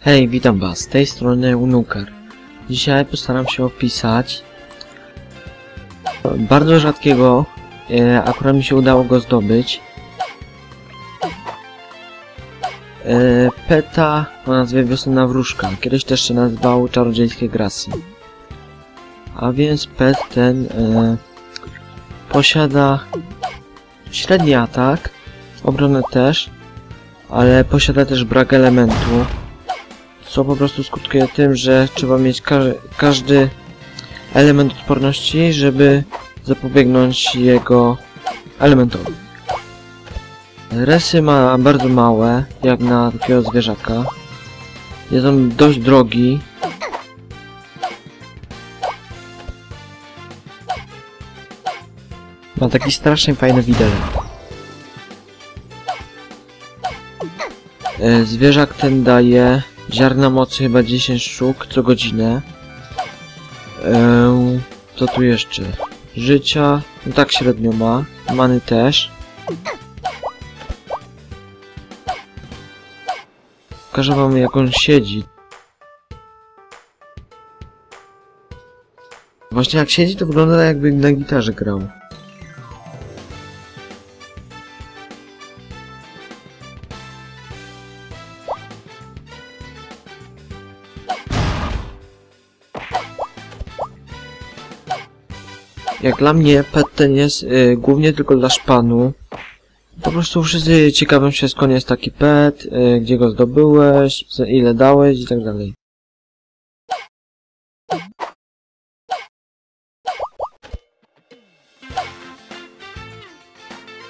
Hej, witam was, z tej strony Unukar. Dzisiaj postaram się opisać bardzo rzadkiego, e, akurat mi się udało go zdobyć, e, peta o nazwie Wiosenna Wróżka, kiedyś też się nazywał Czarodziejskie Grasy. A więc pet ten e, posiada średni atak, obronę też, ale posiada też brak elementu, co po prostu skutkuje tym, że trzeba mieć ka każdy element odporności, żeby zapobiegnąć jego elementowi. Resy ma bardzo małe, jak na takiego zwierzaka. Jest on dość drogi. Ma taki strasznie fajny widelec. E, Zwierzak ten daje ziarna mocy chyba 10 sztuk co godzinę. Eee, co tu jeszcze? Życia, no tak średnio ma. Many też. Pokażę wam jak on siedzi. Właśnie jak siedzi to wygląda jakby na gitarze grał. Jak dla mnie pet ten jest y, głównie tylko dla szpanu. Po prostu wszyscy ciekawią się skąd jest taki pet, y, gdzie go zdobyłeś, ile dałeś i tak dalej.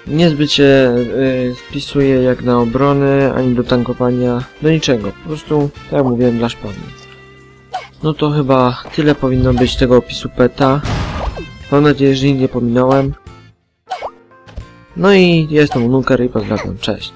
Niezbyt się y, spisuje jak na obrony, ani do tankowania, do niczego. Po prostu, tak jak mówiłem, dla szpanu. No to chyba tyle powinno być tego opisu peta. Mam nadzieję, że nic nie pominąłem. No i jestem Nuker i pozdrawiam, cześć.